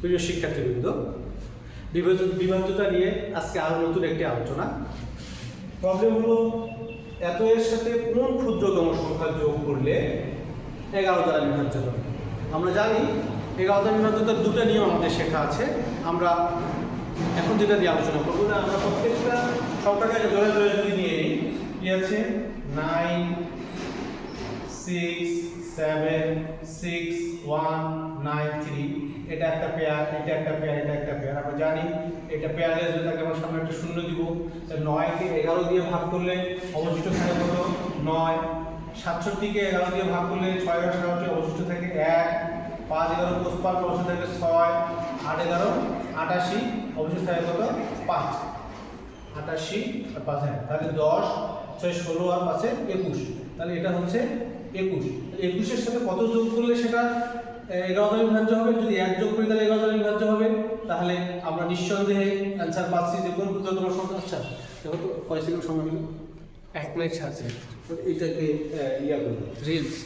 প্রিয় শিক্ষার্থীবৃন্দ বিভাজ- বিভাজ্যতা নিয়ে আজকে আরও নতুন একটি আলোচনা। প্রবলেম হলো এত এর সাথে কোন ক্ষুদ্রতম সংখ্যা যোগ করলে এগারো দ্বারা বিভাজ্য হবে? আমরা জানি, এগারো দ্বারা বিভাজ্যতার দুটো নিয়ম আমাদের শেখা আছে। আমরা এখন যেটা দিয়ে আলোচনা করব না আমরা প্রত্যেকটা সংখ্যাকে জোরে জোরে যদি নিয়ে নিই আছে? Nine six seven six one nine three এটা একটা পেয়ার এটা একটা পেয়ার এটা একটা পেয়ার আমরা জানি এটা পেয়ারে যদি তাকে আমরা সামনে একটা শূন্য দিব নয়কে এগারো দিয়ে ভাগ করলে অবশিষ্ট থাকে কত? নয়। সাতষট্টিকে এগারো দিয়ে ভাগ করলে ছয় এগারো সাতষট্টি, অবশিষ্ট থাকে এক। পাঁচ এগারো পঁচপান্ন অবশিষ্ট থাকে ছয়। আট এগারো, আটাশি, অবশিষ্ট থাকে কত? পাঁচ। আটাশি আর পাঁচ হ্যাঁ তাহলে দশ ছয় ষোলো আর পাঁচে একুশ। তাহলে এটা হচ্ছে একুশ। একুশের সাথে কত যোগ করলে সেটা এগারো দ্বারা বিভাজ্য হবে? যদি এক যোগ করি তাহলে এগারো দ্বারা বিভাজ্য হবে। তাহলে আমরা নিঃসন্দেহে অ্যান্সার পাচ্ছি যে কোন ক্ষুদ্রতম সংখ্যা? আচ্ছা দেখো কয় সেকেন্ড সময় হলো? এক মিনিট সেকেন্ড এইটাকে ইয়া করব রিলস